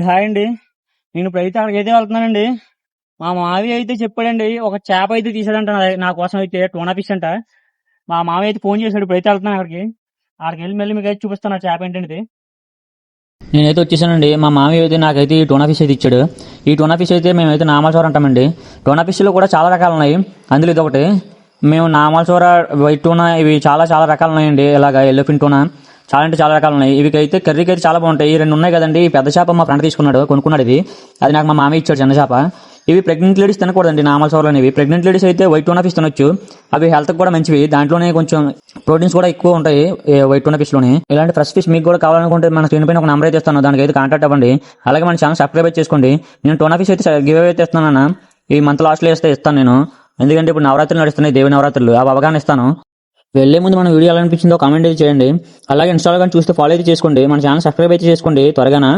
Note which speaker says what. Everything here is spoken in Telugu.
Speaker 1: హాయ్ అండి. నేను ఇప్పుడు అక్కడికి అయితే వెళ్తున్నానండి. మా మావి అయితే చెప్పాడండి ఒక చేప అయితే తీసాడంట నా- కోసం అయితే టోనా ఫిష్ అంట. మా మావి అయితే ఫోన్ చేశాడు ఇప్పుడు వెళ్తున్నాను అక్కడికి. అక్కడికి వెళ్ళి మళ్ళీ మీకు అయితే చూపిస్తాను ఆ చేప ఏంటంటే నేనైతే వచ్చేసానండి. మా మామి అయితే నాకైతే ఈ టోనా ఫిష్ అయితే ఇచ్చాడు. ఈ టోనా ఫిష్ అయితే మేమైతే నామాలచోర అంటామండి. టోనా ఫిష్లో కూడా చాలా రకాలు ఉన్నాయి. అందులో ఇది ఒకటి. మేము నామాలచోర వైట్ టోనా ఇవి చాలా చాలా రకాలు ఉన్నాయండి. ఇలాగ ఎల్లోఫిన్ టోనా. చాలా అంటే చాలా రకాలు ఉన్నాయి. ఇవి అయితే కర్రీకి అయితే చాలా బాగుంటాయి. ఈ రెండు ఉన్నాయి కదండి. పెద్ద చేప మా ఫ్రెండ్ తీసుకున్నాడు కొనుక్కున్నాడు ఇది. అది నాకు మా మామి ఇచ్చాడు చిన్న చేప. ఇవి ప్రెగ్నెంట్ లేడీస్ తినకూడదండి నార్మల్ సోర్లు అనేవి ప్రెగ్నెంట్ లేడీస్ అయితే వైట్ టోనా ఫిష్ తినొచ్చు. అవి హెల్త్ కూడా మంచివి. దాంట్లోనే కొంచెం ప్రోటీన్స్ కూడా ఎక్కువ ఉంటాయి వైట్ టోనా ఫిష్లోనే ఇలాంటి ఫ్రెష్ ఫిష్ మీకు కూడా కావాలనుకుంటే మన స్క్రీన్ పైన ఒక నెంబర్ అయితే ఇస్తాను. దానికి అయితే కాంటాక్ట్ అవ్వండి. అలాగే మన ఛానల్ సబ్స్క్రైబ్ చేసుకోండి. నేను టోనా ఫిష్ అయితే గివ్ అయితే ఇస్తున్నాను ఈ మంత్ లాస్ట్లో వేస్తే ఇస్తే ఇస్తాను నేను. ఎందుకంటే ఇప్పుడు నవరాత్రులు నడుస్తున్నాయి దేవి నవరాత్రులు. అవి అవగాహన ఇస్తాను. వెళ్ళే ముందు మన వీడియో ఎలా అనిపించిందో కామెంట్ అయితే చేయండి. అలాగే ఇన్స్టాల్ కానీ చూస్తే ఫాలో అయితే చేసుకోండి. మన ఛానల్ సబ్స్క్రైబ్ అయితే చేసుకోండి త్వరగానా.